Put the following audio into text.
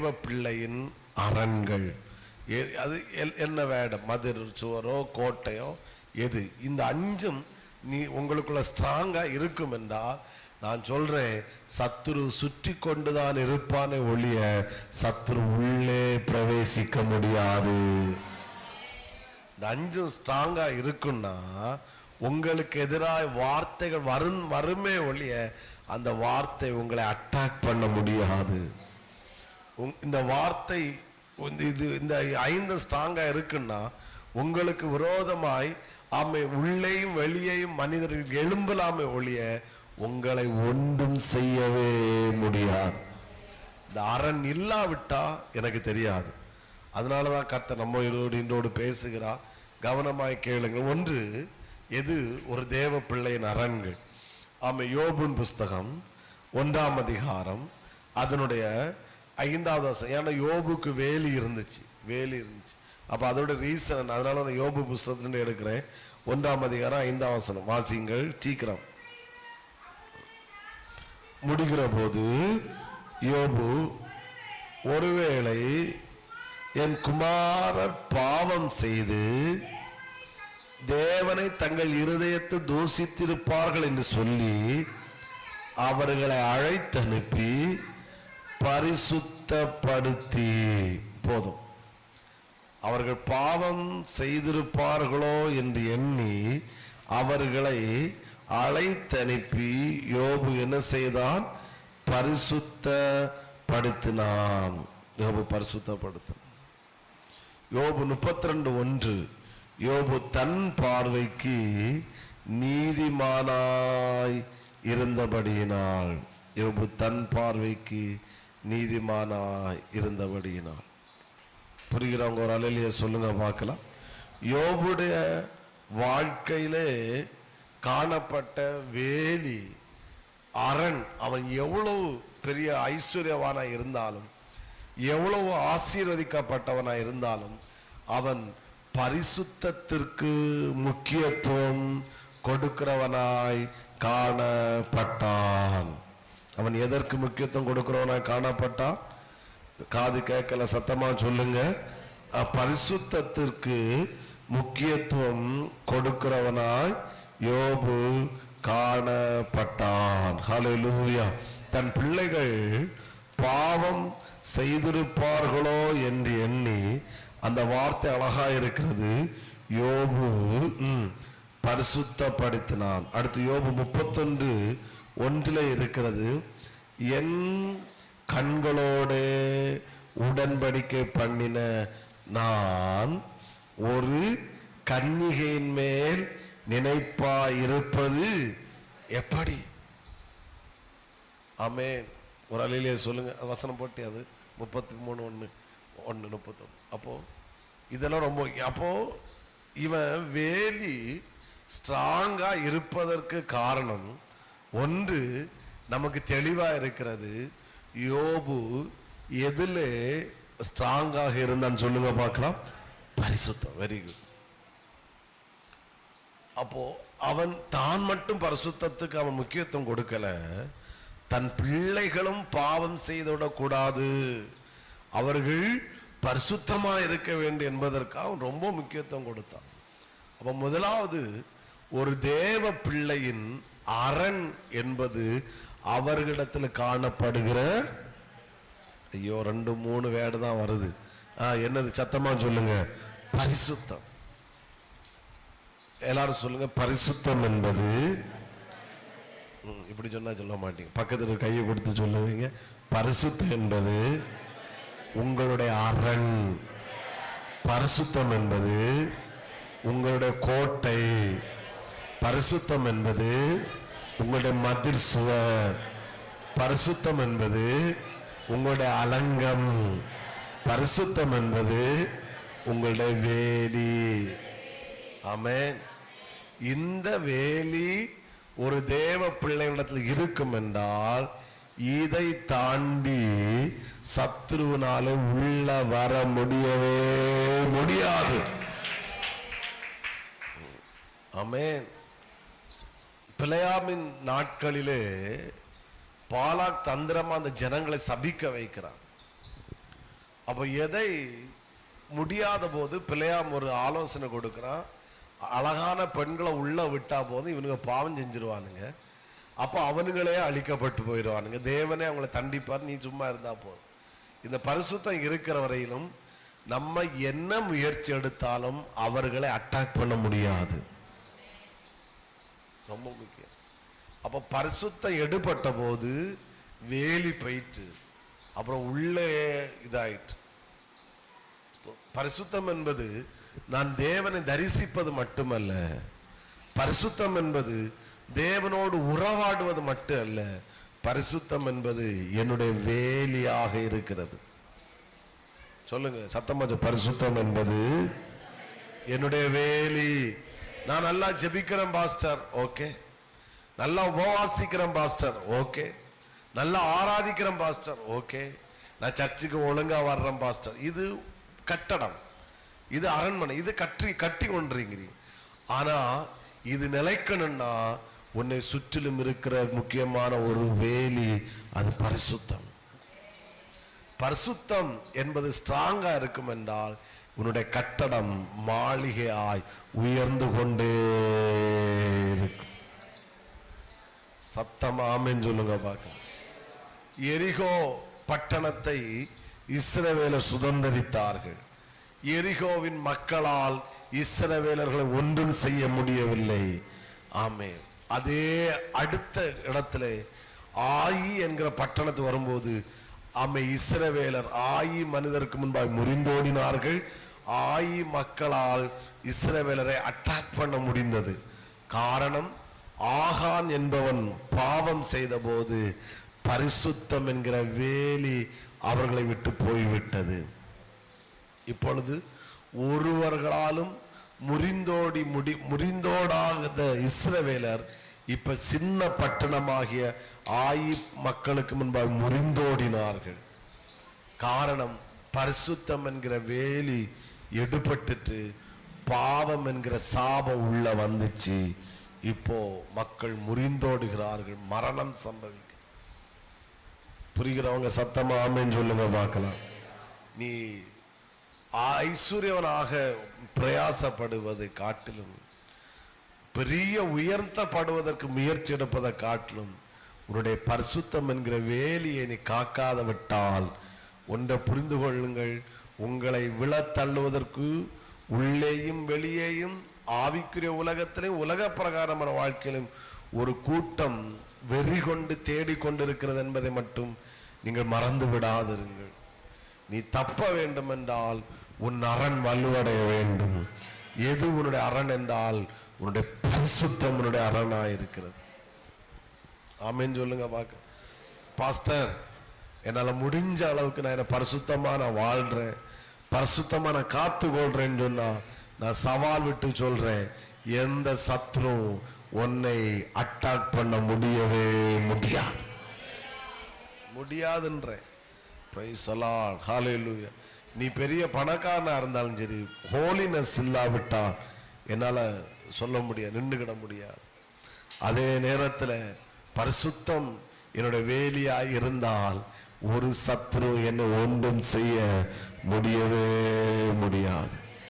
தேவ பிள்ளையின் அரண்கள் அது என்ன வேடம் மதுர் சுவரோ கோட்டையோ எது? இந்த அஞ்சும் நீ உங்களுக்குள்ள ஸ்ட்ராங்காக இருக்கும் என்றால் நான் சொல்றேன் சத்துரு சுற்றி கொண்டு தான் இருப்பானே ஒழிய சத்துரு உள்ளே பிரவேசிக்க முடியாது. இந்த அஞ்சும் ஸ்ட்ராங்காக இருக்குன்னா உங்களுக்கு எதிராக வார்த்தைகள் வரும் வருமே ஒழிய அந்த வார்த்தை உங்களை அட்டாக் பண்ண முடியாது. இந்த வார்த்தை இது இந்த ஐந்து ஸ்ட்ராங்காக இருக்குன்னா உங்களுக்கு விரோதமாய் ஆமை உள்ளேயும் வெளியேயும் மனிதர்கள் எழும்பலாமே ஒழிய உங்களை ஒன்றும் செய்யவே முடியாது. இந்த அரண் இல்லாவிட்டா எனக்கு தெரியாது. அதனால தான் கர்த்த நம்ம இதோடு இன்றோடு பேசுகிறா கவனமாய் கேளுங்கள். ஒன்று எது ஒரு தேவ பிள்ளையின் அரண்கள்? ஆமை யோபுன் புஸ்தகம் ஒன்றாம் அதிகாரம் அதனுடைய ஐந்தாவது வருஷம் ஏன்னா யோபுக்கு வேலி இருந்துச்சு. வேலி இருந்துச்சு. அப்போ அதோட ரீசன் அதனால நான் யோபு புஸ்தகத்துல எடுக்கிறேன். ஒன்றாம் அதிகாரம் ஐந்தாம் வசனம். வாசிங்கள் சீக்கிரம். முடிகிற போது யோபு ஒருவேளை என் குமாரர் பாவம் செய்து தேவனை தங்கள் இருதயத்தை தூசித்திருப்பார்கள் என்று சொல்லி அவர்களை அழைத்தனுப்பி பரிசுத்தப்படுத்தி. போதும். அவர்கள் பாவம் செய்திருப்பார்களோ என்று எண்ணி அவர்களை அழைத்தனுப்பி யோபு என்ன செய்தான்? பரிசுத்தப்படுத்தினான். யோபு பரிசுத்தப்படுத்தினான். யோபு முப்பத்தி ரெண்டு ஒன்று. யோபு தன் பார்வைக்கு நீதிமானாய் இருந்தபடியினால். யோபு தன் பார்வைக்கு நீதிமானாய் இருந்தபடியினால். புரிகிறவங்க ஒரு அலையிலேயே சொல்லுங்க பார்க்கலாம். யோபுடைய வாழ்க்கையிலே காணப்பட்ட வேலி அரண் அவன் எவ்வளவு பெரிய ஐஸ்வர்யவானா இருந்தாலும் எவ்வளவு ஆசீர்வதிக்கப்பட்டவனா இருந்தாலும் அவன் பரிசுத்தத்திற்கு முக்கியத்துவம் கொடுக்கிறவனாய் காணப்பட்டான். அவன் எதற்கு முக்கியத்துவம் கொடுக்கிறவனாய் காணப்பட்டான் காது கேட்கல சத்தமா சொல்லுங்க. பரிசுத்திற்கு முக்கியத்துவம் கொடுக்கிறவனாய் யோபு காணப்பட்டான். ஹalleluya. தன் பிள்ளைகள் பாவம் செய்திருப்பார்களோ என்று எண்ணி அந்த வார்த்தை அழகா இருக்கிறது. யோபு பரிசுத்தப்படுத்தினான். அடுத்து யோபு முப்பத்தொன்று ஒன்றில் இருக்கிறது. என் கண்களோடு உடன்படிக்கை பண்ணின நான் ஒரு கன்னிகையின் மேல் நினைப்பா இருப்பது எப்படி? ஆமே ஒரு அலையிலே சொல்லுங்க. வசனம் போட்டி அது. முப்பத்தி மூணு ஒன்று ஒன்று முப்பத்தொன்று அப்போ இதெல்லாம் ரொம்ப அப்போது இவன் வேலி ஸ்ட்ராங்காக இருப்பதற்கு காரணம் ஒன்று நமக்கு தெளிவாக இருக்கிறது. யோபு எதில் ஸ்ட்ராங்காக இருந்தான்னு சொல்லுங்க பார்க்கலாம். பரிசுத்தம். வெரி குட் அப்போ அவன் தான் மட்டும் பரிசுத்தத்துக்கு அவன் முக்கியத்துவம் கொடுக்கல. தன் பிள்ளைகளும் பாவம் செய்துவிடக்கூடாது. அவர்கள் பரிசுத்தமா இருக்க வேண்டும் என்பதற்காக அவன் ரொம்ப முக்கியத்துவம் கொடுத்தான். அப்போ முதலாவது ஒரு தேவ பிள்ளையின் அரண் என்பது அவர்களிடத்தில் காணப்படுகிற ஐயோ ரெண்டு மூணு வேடு தான் வருது. என்னது சத்தமா சொல்லுங்க. பரிசுத்தம். எல்லாரும் சொல்லுங்க பரிசுத்தம் என்பது இப்படி சொன்னா சொல்ல மாட்டீங்க. பக்கத்துல கையை கொடுத்து சொல்லுவீங்க. பரிசுத்தம் என்பது உங்களுடைய அரண். பரிசுத்தம் என்பது உங்களுடைய கோட்டை. பரிசுத்தம் என்பது உங்களுடைய மதிர் சுவர். பரிசுத்தம் என்பது உங்களுடைய அலங்கம். பரிசுத்தம் என்பது உங்களுடைய வேலி. ஆமேன். இந்த வேலி ஒரு தேவ பிள்ளைகளிடத்தில் இருக்கும் என்றால் இதை தாண்டி சத்ருவினால உள்ள வர முடியவே முடியாது. ஆமேன். பிழையாமின் நாட்களிலே பாலாக் தந்திரமா அந்த ஜனங்களை சபிக்க வைக்கிறான். அப்போ எதை முடியாத போது பிள்ளையாம் ஒரு ஆலோசனை கொடுக்குறான். அழகான பெண்களை உள்ள விட்டா போதும் இவனுங்க பாவம் செஞ்சிருவானுங்க. அப்போ அவனுங்களே அழிக்கப்பட்டு போயிடுவானுங்க. தேவனே அவங்கள தண்டிப்பார் நீ சும்மா இருந்தா போதும். இந்த பரிசுத்தம் இருக்கிற வரையிலும் நம்ம என்ன முயற்சி எடுத்தாலும் அவர்களை அட்டாக் பண்ண முடியாது. ரொம்ப முக்கியம். அப்போ பரிசுத்தம் எடுபட்ட போது வேலி போயிட்டு அப்புறம் உள்ளே இதாயிட்டு. பரிசுத்தம் என்பது நான் தேவனை தரிசிப்பது மட்டுமல்ல பரிசுத்தம் என்பது தேவனோடு உறவாடுவது மட்டும் அல்ல பரிசுத்தம் என்பது என்னுடைய வேலியாக இருக்கிறது. சொல்லுங்க சத்தம் பரிசுத்தம் என்பது என்னுடைய வேலி. நான் நல்லா ஜெபிக்கிறேன் பாஸ்டர். ஓகே. நல்லா உபவாசிக்கிறேன் பாஸ்டர். ஓகே. நல்லா ஆராதிக்கிறேன் பாஸ்டர். ஓகே. நான் சர்ச்சுக்கு ஒழுங்கா வர்றேன் பாஸ்டர். இது கட்டடம். இது அரண்மனை. இது கட்டி கட்டி கொண்டிருக்கிறீங்க. ஆனா இது நிலைக்கணும்னா உன்னை சுற்றிலும் இருக்கிற முக்கியமான ஒரு வேலி அது பரிசுத்தம். பரிசுத்தம் என்பது ஸ்ட்ராங்கா இருக்கும் என்றால் உன்னுடைய கட்டடம் மாளிகையாய் உயர்ந்து கொண்டே இருக்கும் சத்தமாமேன்னு சொல்லுங்க பார்க்க எரிகோ பட்டணத்தை இஸ்ரவேலர் சுதந்தரித்தார்கள். எரிகோவின் மக்களால் இஸ்ரவேலர்களை ஒன்றும் செய்ய முடியவில்லை. ஆமே அதே அடுத்த இடத்துல ஆயி என்கிற பட்டணத்து வரும்போது ஆமை இஸ்ரவேலர் ஆயி மனிதருக்கு முன்பாக முறிந்தோடினார்கள். ஆயி மக்களால் இஸ்ரவேலரை அட்டாக் பண்ண முடிந்தது. காரணம் ஆகான் என்பவன் பாவம் செய்தபோது பரிசுத்தம் என்கிற வேலி அவர்களை விட்டு போய்விட்டது. இப்பொழுது ஒருவர்களாலும் முறிந்தோடி முடி முறிந்தோடாத இஸ்ரவேலர் இப்ப சின்ன பட்டணமாகிய ஆயி மக்களுக்கு முன்பாக முறிந்தோடினார்கள். காரணம் பரிசுத்தம் என்கிற வேலி எடுபட்டுட்டு பாவம் என்கிற சாபம் உள்ள வந்துச்சு. இப்போ மக்கள் முறிந்தோடுகிறார்கள். மரணம் சம்பவிக்க. புரிகிறவங்க சத்தமா ஆமேன்னு சொல்லுங்க பார்க்கலாம். நீ ஐஸ்வர்யவனாக பிரயாசப்படுவதை காட்டிலும் பெரிய உயர்த்தப்படுவதற்கு முயற்சி எடுப்பதை காட்டிலும் உன்னுடைய பரிசுத்தம் என்கிற வேலியை நீ காக்காத விட்டால் ஒன்றை புரிந்து கொள்ளுங்கள். உங்களை விழத் தள்ளுவதற்கு உள்ளேயும் வெளியேயும் ஆவிக்குரிய உலகத்திலையும் உலக பிரகாரமான வாழ்க்கையிலும் ஒரு கூட்டம் வெறி கொண்டு தேடிக்கொண்டிருக்கிறது என்பதை மட்டும் நீங்கள் மறந்து விடாதிருங்கள். நீ தப்ப வேண்டும் என்றால் உன் அரண் வலுவடைய வேண்டும். எது உன்னுடைய அரண் என்றால் உன்னுடைய பரிசுத்தம் உன்னுடைய அரணாக இருக்கிறது ஆமென்னு சொல்லுங்க பார்க்க பாஸ்டர் என்னால் முடிஞ்ச அளவுக்கு நான் என்னை பரிசுத்தமா நான் வாழ்கிறேன் பரிசுத்தமாக நான் காத்து கொள்கிறேன்னு சொன்னால் நான் சவால் விட்டு சொல்கிறேன் எந்த சத்ரு உன்னை அட்டாக் பண்ண முடியவே முடியாது. முடியாதுன்றேன். நீ பெரிய பணக்காரனா இருந்தாலும் சரி ஹோலினஸ் இல்லாவிட்டா என்னால் சொல்ல முடியாது நின்றுகிட முடியாது. அதே நேரத்தில் பரிசுத்தம் என்னுடைய வேலியா இருந்தால் ஒரு சத்ரு என்னை ஒன்றும் செய்ய முடியவே முடியாது.